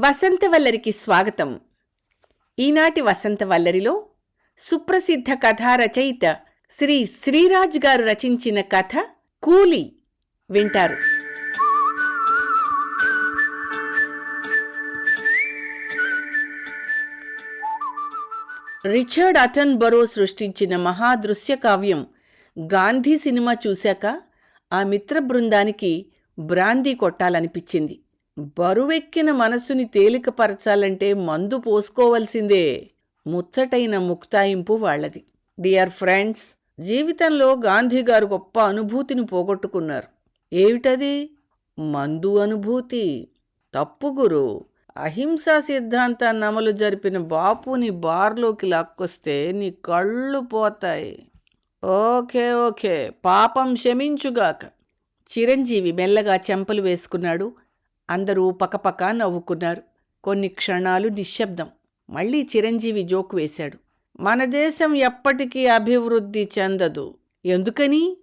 వసంతవల్లరికి స్వాగతం. ఈనాటి వసంతవల్లరిలో సుప్రసిద్ధ కథా రచయిత శ్రీ శ్రీరాజ్ గారు రచించిన కథ కూలి వింటారు. రిచర్డ్ అటన్ బరో సృష్టించిన మహాదృశ్య కావ్యం గాంధీ సినిమా చూశాక ఆ మిత్ర బృందానికి బ్రాందీ కొట్టాలనిపించింది. బరువెక్కిన మనస్సుని తేలికపరచాలంటే మందు పోసుకోవలసిందే. ముచ్చటైన ముక్తాయింపు వాళ్ళది. డియర్ ఫ్రెండ్స్ జీవితంలో గాంధీ గారు గొప్ప అనుభూతిని పోగొట్టుకున్నారు. ఏమిటది? మందు అనుభూతి. తప్పు గురు. అహింసా సిద్ధాంతాన్ని అమలు జరిపిన బాపుని బార్లోకి లాక్కొస్తే నీ కళ్ళు పోతాయి. Okay okay. పాపం క్షమించుగాక. చిరంజీవి మెల్లగా చెంపలు వేసుకున్నాడు. అందరూ పకపక నవ్వుకున్నారు. కొన్ని క్షణాలు నిశ్శబ్దం. మళ్ళీ చిరంజీవి జోక్ వేశాడు. మన దేశం ఎప్పటికీ అభివృద్ధి చెందదు. ఎందుకని?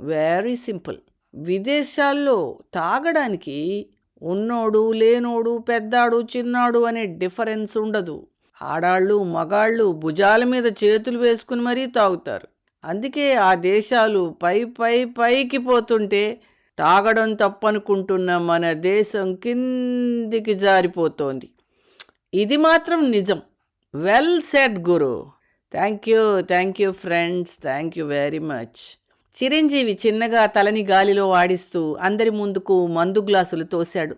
వెరీ సింపుల్ విదేశాల్లో తాగడానికి ఉన్నోడు లేనోడు పెద్దాడు చిన్నాడు అనే డిఫరెన్స్ ఉండదు. ఆడాళ్ళు మగాళ్ళు భుజాల మీద చేతులు వేసుకుని మరీ తాగుతారు. అందుకే ఆ దేశాలు పై పై పైకి పోతుంటే తాగడం తప్పనుకుంటున్న మన దేశం కిందికి జారిపోతోంది. ఇది మాత్రం నిజం. Well set Guru. Thank you thank you friends thank you very much Chiranjeevi చిన్నగా తలని గాలిలో ఆడిస్తూ అందరి ముందుకు మందు గ్లాసులు తోశాడు.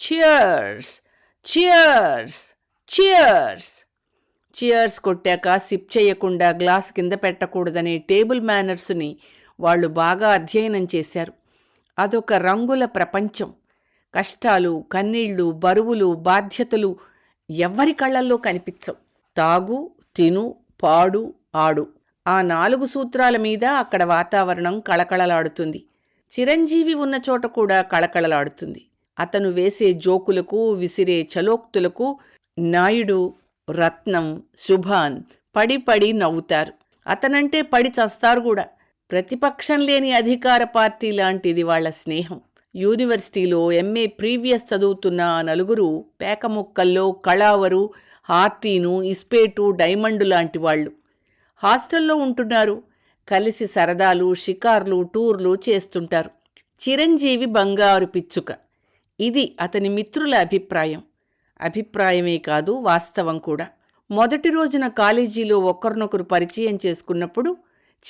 చియర్స్ చియర్స్ చియర్స్ చియర్స్ కొట్టాక సిప్ చేయకుండా గ్లాస్ కింద పెట్టకూడదనే టేబుల్ మేనర్స్ని వాళ్ళు బాగా అధ్యయనం చేశారు. అదొక రంగుల ప్రపంచం. కష్టాలు కన్నీళ్ళు బరువులు బాధ్యతలు ఎవ్వరి కళ్ళల్లో కనిపించవు. తాగు తిను పాడు ఆడు. ఆ నాలుగు సూత్రాల మీద అక్కడ వాతావరణం కళకళలాడుతుంది. చిరంజీవి ఉన్న చోట కూడా కళకళలాడుతుంది. అతను వేసే జోకులకు విసిరే చలోక్తులకు నాయుడు రత్నం శుభాన్ పడి పడి నవ్వుతారు. అతనంటే పడి చస్తారు కూడా. ప్రతిపక్షం లేని అధికార పార్టీ లాంటిది వాళ్ళ స్నేహం. యూనివర్సిటీలో ఎంఏ ప్రీవియస్ చదువుతున్న నలుగురు పేకముక్కల్లో కళావరు హార్టీను ఇస్పేటు డైమండు లాంటి వాళ్ళు. హాస్టల్లో ఉంటున్నారు. కలిసి సరదాలు షికార్లు టూర్లు చేస్తుంటారు. చిరంజీవి బంగారు పిచ్చుక. ఇది అతని మిత్రుల అభిప్రాయం. అభిప్రాయమే కాదు వాస్తవం కూడా. మొదటి రోజున కాలేజీలో ఒకరినొకరు పరిచయం చేసుకున్నప్పుడు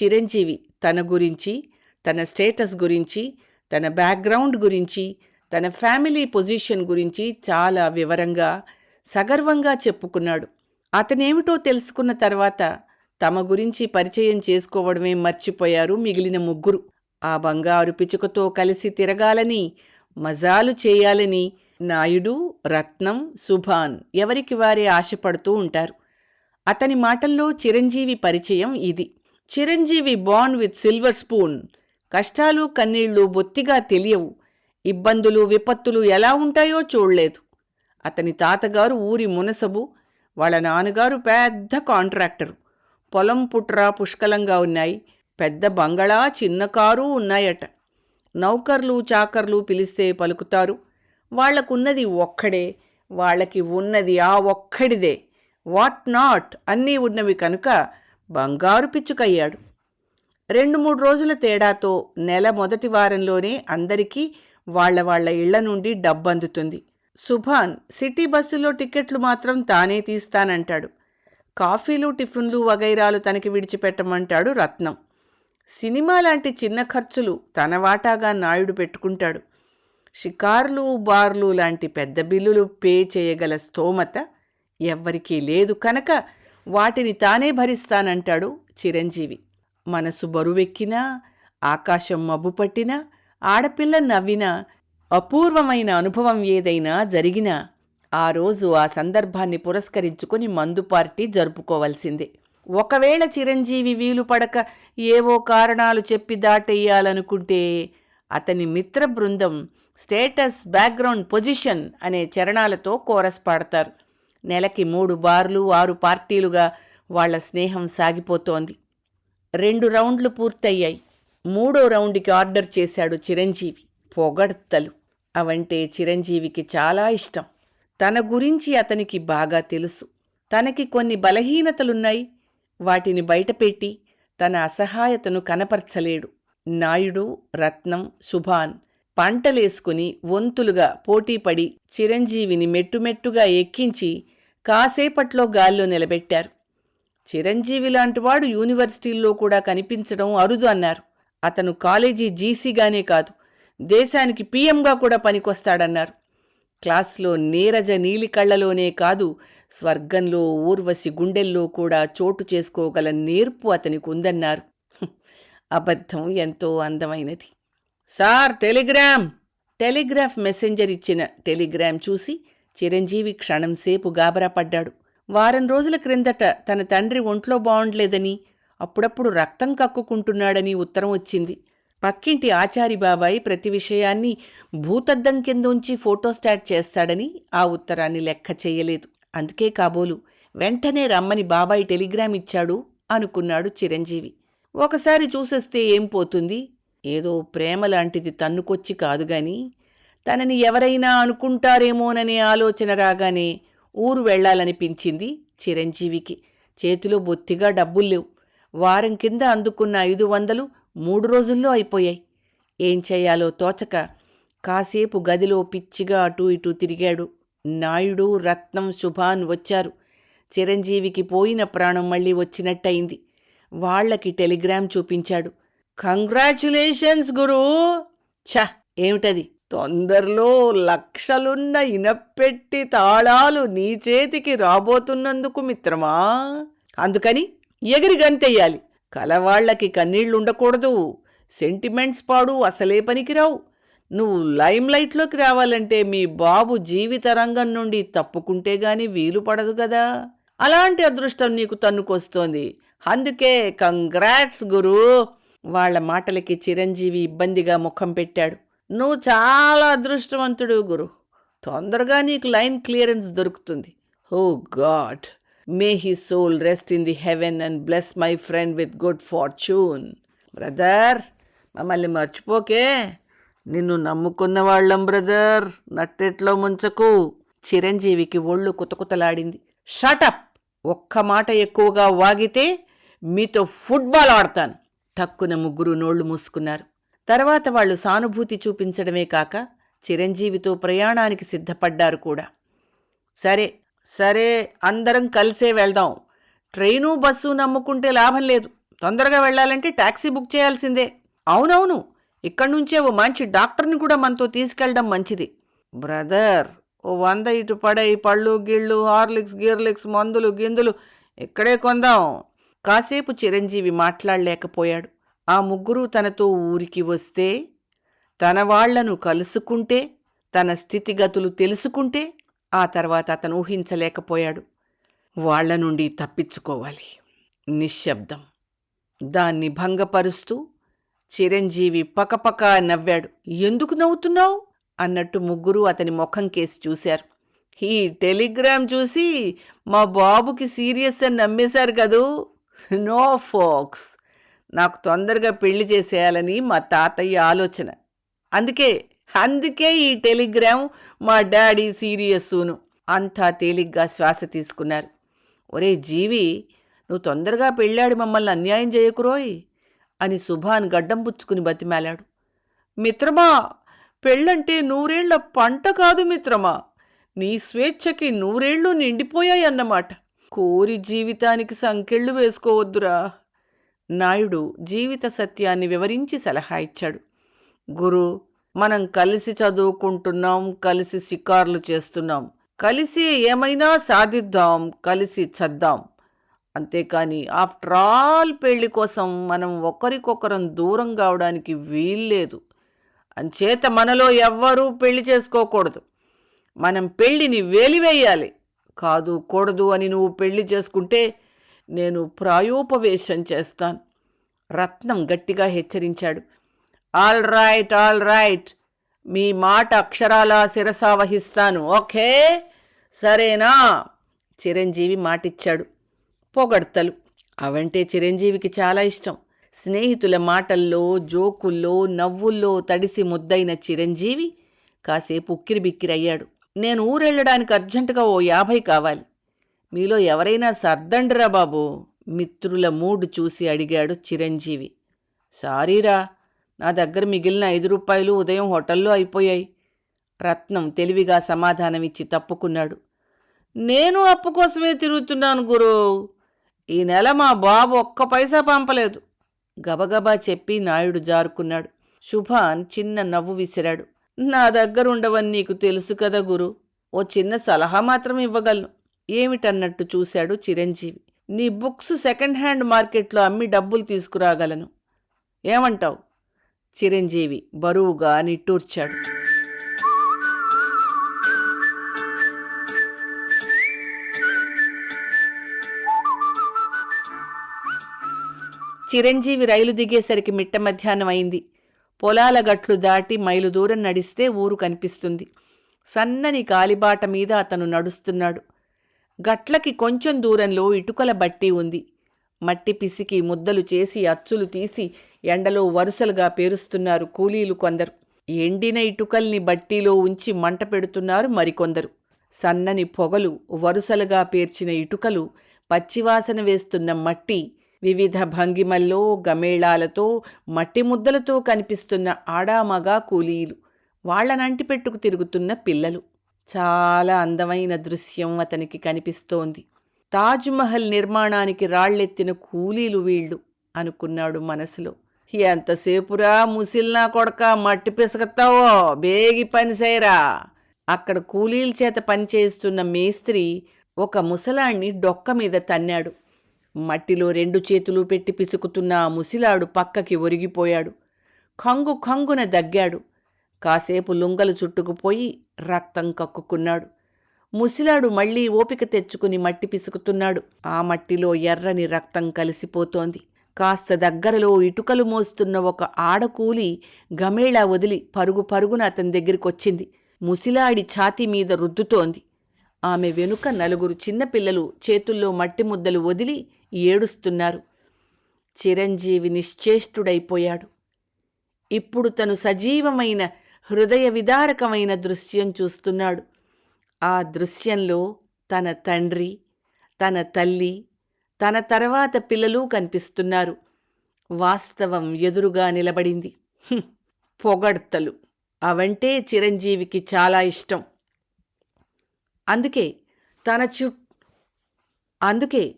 చిరంజీవి తన గురించి తన స్టేటస్ గురించి తన బ్యాక్గ్రౌండ్ గురించి తన ఫ్యామిలీ పొజిషన్ గురించి చాలా వివరంగా సగర్వంగా చెప్పుకున్నాడు. అతనేమిటో తెలుసుకున్న తర్వాత తమ గురించి పరిచయం చేసుకోవడమే మర్చిపోయారు మిగిలిన ముగ్గురు. ఆ బంగారు పిచుకతో కలిసి తిరగాలని మజాలు చేయాలని నాయుడు రత్నం సుభాన్ ఎవరికి వారే ఆశపడుతూ ఉంటారు. అతని మాటల్లో చిరంజీవి పరిచయం ఇది. Chiranjeevi born with silver spoon. కష్టాలు కన్నీళ్ళు బొత్తిగా తెలియవు. ఇబ్బందులు విపత్తులు ఎలా ఉంటాయో చూడలేదు. అతని తాతగారు ఊరి మునసబు వాళ్ళ నాన్నగారు పెద్ద కాంట్రాక్టరు. పొలం పుట్ర పుష్కలంగా ఉన్నాయి. పెద్ద బంగళా చిన్న కారు ఉన్నాయట. నౌకర్లు చాకర్లు పిలిస్తే పలుకుతారు. వాళ్ళకున్నది ఒక్కడే వాళ్ళకి ఉన్నది ఆ ఒక్కడిదే. వాట్ నాట్ అన్నీ ఉన్నవి కనుక బంగారు పిచ్చుకయ్యాడు. రెండు మూడు రోజుల తేడాతో నెల మొదటి వారంలోనే అందరికీ వాళ్ళ వాళ్ళ ఇళ్ళ నుండి డబ్బందుతుంది. సుభాన్ సిటీ బస్సులో టికెట్లు మాత్రం తానే తీస్తానంటాడు. కాఫీలు టిఫిన్లు వగైరాలు తనకి విడిచిపెట్టమంటాడు రత్నం. సినిమా లాంటి చిన్న ఖర్చులు తన వాటాగా నాయుడు పెట్టుకుంటాడు. షికార్లు బార్లు లాంటి పెద్ద బిల్లులు పే చేయగల స్తోమత ఎవ్వరికీ లేదు. కనుక వాటిని తానే భరిస్తానంటాడు చిరంజీవి. మనసు బరువెక్కినా ఆకాశం మబ్బు పట్టినా ఆడపిల్ల నవ్వినా అపూర్వమైన అనుభవం ఏదైనా జరిగినా ఆ రోజు ఆ సందర్భాన్ని పురస్కరించుకుని మందు పార్టీ జరుపుకోవలసిందే. ఒకవేళ చిరంజీవి వీలు పడక ఏవో కారణాలు చెప్పి దాటెయ్యాలనుకుంటే అతని మిత్ర బృందం స్టేటస్ బ్యాక్గ్రౌండ్ పొజిషన్ అనే చరణాలతో కోరస్ పాడతారు. నెలకి మూడు బార్లు ఆరు పార్టీలుగా వాళ్ళ స్నేహం సాగిపోతోంది. రెండు రౌండ్లు పూర్తయ్యాయి. మూడో రౌండ్కి ఆర్డర్ చేశాడు చిరంజీవి. పొగడ్తలు. అవంటే చిరంజీవికి చాలా ఇష్టం. తన గురించి అతనికి బాగా తెలుసు. తనకి కొన్ని బలహీనతలున్నాయి. వాటిని బయటపెట్టి తన అసహాయతను కనపర్చలేడు. నాయుడు రత్నం సుభాన్ పంటలేసుకుని వంతులుగా పోటీపడి చిరంజీవిని మెట్టుమెట్టుగా ఎక్కించి కాసేపట్లో గాల్లో నిలబెట్టారు. చిరంజీవి లాంటివాడు యూనివర్సిటీల్లో కూడా కనిపించడం అరుదు అన్నారు. అతను కాలేజీ జీసీగానే కాదు దేశానికి పీఎంగా కూడా పనికొస్తాడన్నారు. క్లాస్లో నీరజ నీలి కళ్ళలోనే కాదు స్వర్గంలో ఊర్వశి గుండెల్లో కూడా చోటు చేసుకోగల నేర్పు అతనికి ఉందన్నారు. అబద్ధం ఎంతో అందమైనది. Sir telegram. టెలిగ్రాఫ్ మెసెంజర్ ఇచ్చిన టెలిగ్రామ్ చూసి చిరంజీవి క్షణం సేపు గాబరా పడ్డాడు. వారం రోజుల క్రిందట తన తండ్రి ఒంట్లో బాగుండలేదని అప్పుడప్పుడు రక్తం కక్కుకుంటున్నాడని ఉత్తరం వచ్చింది. పక్కింటి ఆచారి బాబాయి ప్రతి విషయాన్ని భూతద్దం కింద ఉంచి ఫోటోస్టాట్ చేస్తాడని ఆ ఉత్తరాన్ని లెక్క చేయలేదు. అందుకే కాబోలు వెంటనే రమ్మని బాబాయ్ టెలిగ్రామ్ ఇచ్చాడు అనుకున్నాడు చిరంజీవి. ఒకసారి చూసేస్తే ఏం పోతుంది? ఏదో ప్రేమ లాంటిది తన్నుకొచ్చి కాదుగాని తనని ఎవరైనా అనుకుంటారేమోననే ఆలోచన రాగానే ఊరు వెళ్ళాలనిపించింది చిరంజీవికి. చేతిలో బొత్తిగా డబ్బులు లేవు వారం కింద అందుకున్న ఐదు వందలు మూడు రోజుల్లో అయిపోయాయి. ఏం చేయాలో తోచక కాసేపు గదిలో పిచ్చిగా అటూ ఇటూ తిరిగాడు. నాయుడు రత్నం శుభాన్ వచ్చారు. చిరంజీవికి పోయిన ప్రాణం మళ్ళీ వచ్చినట్టయింది. వాళ్ళకి టెలిగ్రామ్ చూపించాడు. కంగ్రాచులేషన్స్ గురూ. ఛ ఏమిటది? తొందరలో లక్షలున్న ఇనపెట్టి తాళాలు నీ చేతికి రాబోతున్నందుకు మిత్రమా? అందుకని ఎగిరి గంతెయ్యాలి. కలవాళ్ళకి కన్నీళ్ళుండకూడదు సెంటిమెంట్స్ పాడు అసలే పనికిరావు. నువ్వు లైమ్లైట్లోకి రావాలంటే మీ బాబు జీవిత రంగం నుండి తప్పుకుంటే గాని వీలు పడదు కదా అలాంటి అదృష్టం నీకు తన్నుకొస్తోంది. అందుకే కంగ్రాట్స్ గురూ. వాళ్ళ మాటలకి చిరంజీవి ఇబ్బందిగా ముఖం పెట్టాడు. నువ్వు చాలా అదృష్టవంతుడు గురు. తొందరగా నీకు లైన్ క్లియరెన్స్ దొరుకుతుంది. ఓ God. May he soul rest in the heaven and bless my friend with good fortune. Brother మమ్మల్ని మర్చిపోకే. నిన్ను నమ్ముకున్న వాళ్ళం బ్రదర్. నట్టెట్లో ముంచకు. చిరంజీవికి ఒళ్ళు కుతకుతలాడింది. షటప్! ఒక్క మాట ఎక్కువగా వాగితే మీతో ఫుట్బాల్ ఆడతాను. టక్కున ముగ్గురు నోళ్ళు మూసుకున్నారు. తర్వాత వాళ్ళు సానుభూతి చూపించడమే కాక చిరంజీవితో ప్రయాణానికి సిద్ధపడ్డారు కూడా. సరే సరే అందరం కలిసే వెళ్దాం. ట్రైను బస్సు నమ్ముకుంటే లాభం లేదు. తొందరగా వెళ్ళాలంటే టాక్సీ బుక్ చేయాల్సిందే. అవునవును ఇక్కడి నుంచే ఓ మంచి డాక్టర్ని కూడా మనతో తీసుకెళ్ళడం మంచిది. బ్రదర్ ఓ వంద ఇటు పడై పళ్ళు గిళ్ళు హార్లిక్స్ గీర్లిక్స్ మందులు గిందులు ఇక్కడే కొందాం. కాసేపు చిరంజీవి మాట్లాడలేకపోయాడు. ఆ ముగ్గురు తనతో ఊరికి వస్తే తన వాళ్ళను కలుసుకుంటే తన స్థితిగతులు తెలుసుకుంటే ఆ తర్వాత అతను ఊహించలేకపోయాడు. వాళ్ళ నుండి తప్పించుకోవాలి. నిశ్శబ్దం. దాన్ని భంగపరుస్తూ చిరంజీవి పకపక నవ్వాడు. ఎందుకు నవ్వుతున్నావు? అన్నట్టు ముగ్గురు అతని ముఖం కేసి చూశారు. ఈ టెలిగ్రామ్ చూసి మా బాబుకి సీరియస్ అని నమ్మేశారు కదూ? నో ఫోక్స్ నాకు తొందరగా పెళ్ళి చేసేయాలని మా తాతయ్య ఆలోచన. అందుకే అందుకే ఈ టెలిగ్రామ్ మా డాడీ సీరియస్సును అంతా తేలిగ్గా శ్వాస తీసుకున్నారు. ఒరే జీవి నువ్వు తొందరగా పెళ్ళాడి మమ్మల్ని అన్యాయం చేయకురోయ్ అని సుభాన్ గడ్డం పుచ్చుకుని బతిమాలాడు. మిత్రమా పెళ్ళంటే నూరేళ్ళ పంట కాదు మిత్రమా. నీ స్వేచ్ఛకి నూరేళ్ళు నిండిపోయాయన్నమాట. కోరి జీవితానికి సంకెళ్ళు వేసుకోవద్దురా. నాయుడు జీవిత సత్యాన్ని వివరించి సలహా ఇచ్చాడు. గురు మనం కలిసి చదువుకుంటున్నాం కలిసి షికార్లు చేస్తున్నాం. కలిసి ఏమైనా సాధిద్దాం కలిసి చద్దాం. అంతేకాని ఆఫ్టర్ ఆల్ పెళ్ళి కోసం మనం ఒకరికొకరం దూరం కావడానికి వీల్లేదు. అంచేత మనలో ఎవ్వరూ పెళ్ళి చేసుకోకూడదు. మనం పెళ్ళిని వేలివేయాలి. కాదు కూడదు అని నువ్వు పెళ్ళి చేసుకుంటే నేను ప్రాయోపవేశం చేస్తాను. రత్నం గట్టిగా హెచ్చరించాడు. All right all right. మీ మాట అక్షరాల శిరసా వహిస్తాను. ఓకే? సరేనా? చిరంజీవి మాటిచ్చాడు. పొగడ్తలు. అవంటే చిరంజీవికి చాలా ఇష్టం. స్నేహితుల మాటల్లో జోకుల్లో నవ్వుల్లో తడిసి ముద్దైన చిరంజీవి కాసేపు ఉక్కిరిబిక్కిరయ్యాడు. నేను ఊరెళ్ళడానికి అర్జెంటుగా ఓ యాభై కావాలి. మీలో ఎవరైనా సర్దండిరా బాబు? మిత్రుల మూడు చూసి అడిగాడు చిరంజీవి. సారీరా నా దగ్గర మిగిలిన ఐదు రూపాయలు ఉదయం హోటల్లో అయిపోయాయి. రత్నం తెలివిగా సమాధానమిచ్చి తప్పుకున్నాడు. నేను అప్పు కోసమే తిరుగుతున్నాను గురు. ఈ నెల మా బాబు ఒక్క పైసా పంపలేదు. గబగబా చెప్పి నాయుడు జారుకున్నాడు. శుభాన్ చిన్న నవ్వు విసిరాడు. నా దగ్గర ఉండవని నీకు తెలుసు కదా గురు. ఓ చిన్న సలహా మాత్రం ఇవ్వగలను. ఏమిటన్నట్టు చూశాడు చిరంజీవి. నీ బుక్స్ సెకండ్ హ్యాండ్ మార్కెట్లో అమ్మి డబ్బులు తీసుకురాగలను. ఏమంటావు? చిరంజీవి బరువుగా నిట్టూర్చాడు. చిరంజీవి రైలు దిగేసరికి మిట్ట మధ్యాహ్నం అయింది. పొలాల గట్లు దాటి మైలు దూరం నడిస్తే ఊరు కనిపిస్తుంది. సన్నని కాలిబాట మీద అతను నడుస్తున్నాడు. గట్లకి కొంచెం దూరంలో ఇటుకల బట్టి ఉంది. మట్టి పిసికి ముద్దలు చేసి అచ్చులు తీసి ఎండలో వరుసలుగా పేరుస్తున్నారు కూలీలు కొందరు. ఎండిన ఇటుకల్ని బట్టీలో ఉంచి మంట పెడుతున్నారు మరికొందరు. సన్నని పొగలు వరుసలుగా పేర్చిన ఇటుకలు పచ్చివాసన వేస్తున్న మట్టి వివిధ భంగిమల్లో గమేళాలతో మట్టి ముద్దలతో కనిపిస్తున్న ఆడామగా కూలీలు వాళ్ళనంటి పెట్టుకు తిరుగుతున్న పిల్లలు. చాలా అందమైన దృశ్యం అతనికి కనిపిస్తోంది. తాజ్మహల్ నిర్మాణానికి రాళ్ళెత్తిన కూలీలు వీళ్ళు అనుకున్నాడు మనసులో. ఎంతసేపురా ముసిల్నా కొడక మట్టి పిసగతావో బేగి పనిచేయరా అక్కడ కూలీల చేత పనిచేస్తున్న మేస్త్రి ఒక ముసలాణ్ణి డొక్క మీద తన్నాడు. మట్టిలో రెండు చేతులు పెట్టి పిసుకుతున్న ఆ ముసిలాడు పక్కకి ఒరిగిపోయాడు. ఖంగు ఖంగున దగ్గాడు. కాసేపు లుంగలు చుట్టుకుపోయి రక్తం కక్కుకున్నాడు. ముసిలాడు మళ్ళీ ఓపిక తెచ్చుకుని మట్టి పిసుకుతున్నాడు. ఆ మట్టిలో ఎర్రని రక్తం కలిసిపోతోంది. కాస్త దగ్గరలో ఇటుకలు మోస్తున్న ఒక ఆడకూలి గమేళా వదిలి పరుగు పరుగున అతని దగ్గరికొచ్చింది. ముసిలాడి ఛాతీ మీద రుద్దుతోంది. ఆమె వెనుక నలుగురు చిన్నపిల్లలు చేతుల్లో మట్టి ముద్దలు వదిలి ఏడుస్తున్నారు. చిరంజీవి నిశ్చేష్టుడైపోయాడు. ఇప్పుడు తను సజీవమైన హృదయ విదారకమైన దృశ్యం చూస్తున్నాడు. ఆ దృశ్యంలో తన తండ్రి తన తల్లి తన తర్వాత పిల్లలు కనిపిస్తున్నారు. వాస్తవం ఎదురుగా నిలబడింది. పొగడ్తలు. అవంటే చిరంజీవికి చాలా ఇష్టం. అందుకే తన చు అందుకే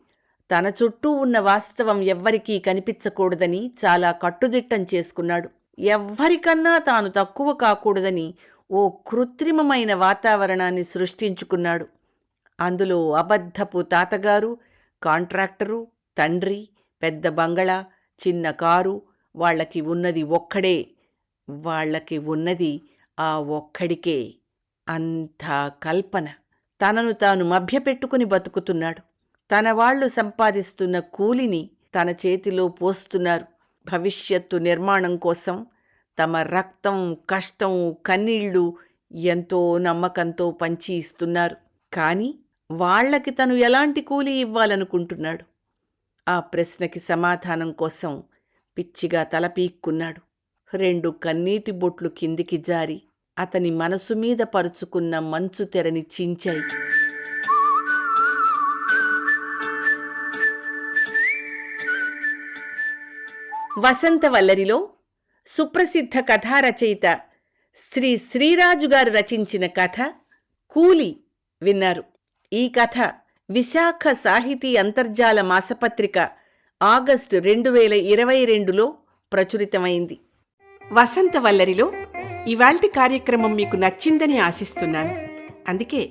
తన చుట్టూ ఉన్న వాస్తవం ఎవ్వరికీ కనిపించకూడదని చాలా కట్టుదిట్టం చేసుకున్నాడు. ఎవ్వరికన్నా తాను తక్కువ కాకూడదని ఓ కృత్రిమమైన వాతావరణాన్ని సృష్టించుకున్నాడు. అందులో అబద్ధపు తాతగారు కాంట్రాక్టరు తండ్రి పెద్ద బంగళా చిన్న కారు వాళ్ళకి ఉన్నది ఒక్కడే. వాళ్ళకి ఉన్నది ఆ ఒక్కడికే. అంతా కల్పన. తనను తాను మభ్యపెట్టుకుని బతుకుతున్నాడు. తన వాళ్ళు సంపాదిస్తున్న కూలిని తన చేతిలో పోస్తున్నారు. భవిష్యత్తు నిర్మాణం కోసం తమ రక్తం కష్టం కన్నీళ్ళు ఎంతో నమ్మకంతో పంచి ఇస్తున్నారు. కానీ వాళ్ళకి తను ఎలాంటి కూలి ఇవ్వాలనుకుంటున్నాడు? ఆ ప్రశ్నకి సమాధానం కోసం పిచ్చిగా తలపీక్కున్నాడు రెండు కన్నీటి బొట్లు కిందికి జారి అతని మనసు మీద పరుచుకున్న మంచు తెరని చించాయి వసంతవల్లరిలో సుప్రసిద్ధ కథా రచయిత శ్రీ శ్రీరాజు గారు రచించిన కథ కూలి విన్నారు. ఈ కథ విశాఖ సాహితీ అంతర్జాల మాసపత్రిక ఆగస్టు రెండు వేల ఇరవై రెండులో ప్రచురితమైంది. వసంతవల్లరిలో ఇవాల్టి కార్యక్రమం మీకు నచ్చిందని ఆశిస్తున్నాను. అందుకే